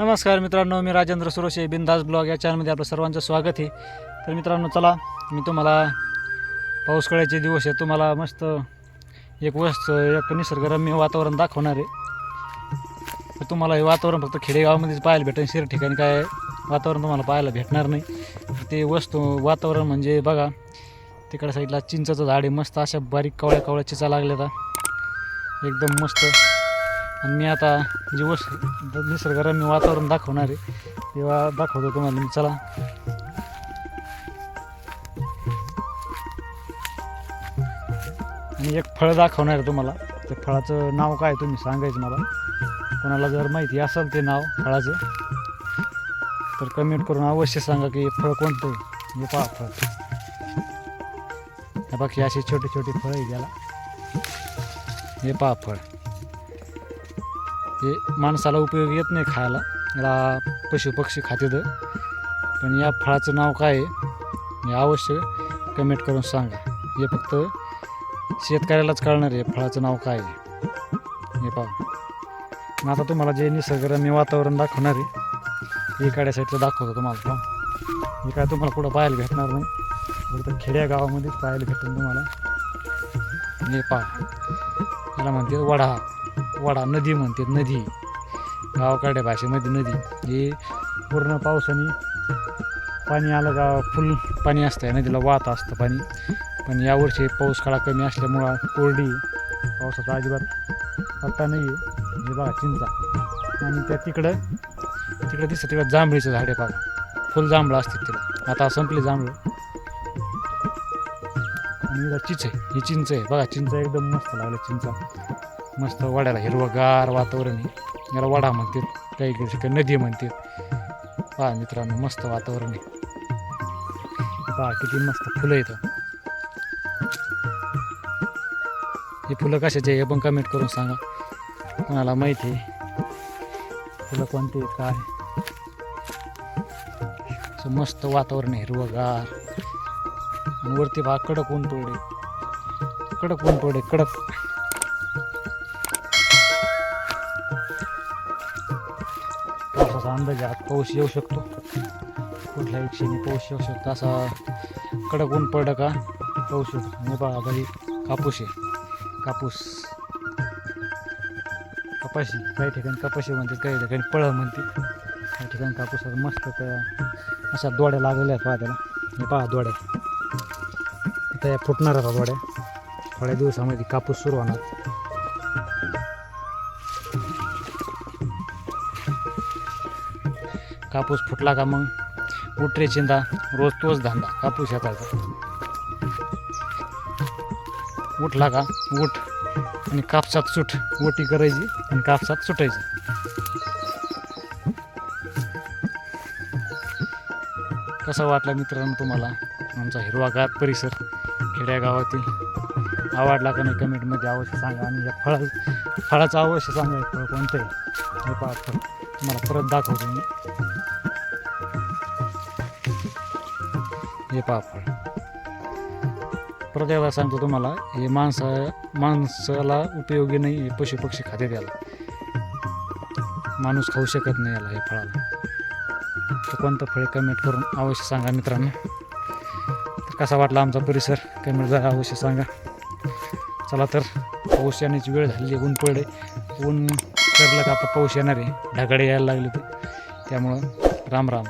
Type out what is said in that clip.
नमस्कार मित्रांनो मी राजेंद्र सुरोशे बिंदास ब्लॉग या चॅनलमध्ये आपलं सर्वांचं स्वागत आहे. तर मित्रांनो चला मी तुम्हाला पाऊसकाळ्याचे दिवस आहे. तुम्हाला मस्त एक वस्त एक निसर्गरम्य वातावरण दाखवणार आहे. तुम्हाला हे वातावरण फक्त खेडेगावामध्येच पाहायला भेटेल. शिर ठिकाणी काय वातावरण तुम्हाला पाहायला भेटणार नाही. ते वस्तू वातावरण म्हणजे बघा तिकडे साईडला चिंचाचं झाड आहे. मस्त अशा बारीक कवळ्या कवळ्या चिचा लागल्या एकदम मस्त. आणि मी आता जी निसर्गरम्य वातावरण दाखवणार आहे तेव्हा दाखवतो तुम्हाला मी. चला. आणि एक फळ दाखवणार आहे तुम्हाला. त्या फळाचं नाव काय तुम्ही सांगायचं मला. कोणाला जर माहिती असेल ते नाव फळाचं तर कमेंट करून अवश्य सांगा की फळ कोणतं हे पहा फळ. बाकी असे छोटे छोटे फळ आहे त्याला हे पहा फळ. हे माणसाला उपयोग येत नाही खायला. याला पशुपक्षी खाते खातेत. पण या फळाचं नाव काय आहे? हे अवश्य कमेंट करून सांगा. हे फक्त शेतकऱ्यालाच कळणार आहे फळाचं नाव काय आहे. हे पहा. मग आता तुम्हाला जे निसर्गरम्य वातावरण दाखवणार आहे हे साईडचं दाखवतो तुम्हाला. पहा. हे काय तुम्हाला कुठं पाहायला भेटणार नाही. फक्त खेड्या गावामध्येच पाहायला भेटेल तुम्हाला. हे पहा. याला म्हणते वडा. वडा नदी म्हणते नदी. गावाकडे भाषेमध्ये नदी. ही पूर्ण पावसाने पाणी आलं का फुल पाणी असतं नदीला वाहत असतं पाणी. पण यावर्षी पाऊस काळा कमी असल्यामुळं कोरडी पावसाचा अजिबात पत्ता नाही आहे हे बघा चिंचा. आणि त्या तिकडं तिकडं दिसतं तिकडं जांभळीचं झाड आहे बघा. फुल जांभळं असते तिला आता संपली जांभळं. आणि चिच चिंच आहे. ही चिंच आहे. बघा चिंच एकदम मस्त लागलं चिंचा. मस्त वड्याला हिरवगार वातावरण आहे. याला वडा म्हणतात काही काही ठिकाणी नदी म्हणतात. पहा मित्रांनो मस्त वातावरण आहे. पहा किती मस्त फुलं येतं हे फुलं कशाचे हे पण कमेंट करून सांगा. कोणाला माहिती आहे? फुलं कोणती काय? असं मस्त वातावरण आहे हिरवगार. आणि वरती पहा कडक ऊन पडले कडक ऊन पडले कडक. पावसाचा अंदाज आहे पाऊस येऊ शकतो. कुठल्याही क्षणी पाऊस येऊ शकतो. असा कडक ऊन पडलं का पाऊस येतो. आणि आता कापूस आहे. कापूस. कपाशी. काही ठिकाणी कपाशी म्हणते काही ठिकाणी पळं म्हणते. काही ठिकाणी कापूस मस्त त्या अशा दोड्या लागलेल्या आहेत पहा त्याला हे पहा दोड्या. त्या फुटणार आता दोड्या. थोड्या दिवसामध्ये कापूस सुरू होणार. कापूस फुटला का मग? उठरे चिंदा रोज तोच धंदा कापूस शेताचा. उठला का? उठ. आणि कापसात सुट ओटी करायची आणि कापसात सुटायची. कसा वाटला मित्रांनो तुम्हाला आमचा हिरवागार परिसर खेड्यागावातील आवडला का नाही कमेंटमध्ये अवश्य सांगा आणि या फळा फळाचं अवश्य सांगा फळ कोणतं आहे? हे पहा फळ तुम्हाला परत दाखवतो मी. हे पापड फळ परत एकदा सांगतो तुम्हाला हे माणसा माणसाला उपयोगी नाही हे पशुपक्षी खाते त्याला. माणूस खाऊ शकत नाही याला हे फळाला. तर कोणतं फळ कमेंट करून अवश्य सांगा मित्रांनो. तर कसा वाटला आमचा परिसर? कमेंट जरा अवश्य सांगा. चला तर पाऊस येण्याची वेळ झाली ऊन पडले ऊन सरलं का आता पाऊस येणार आहे. ढगाडे यायला लागले ते त्यामुळं राम राम.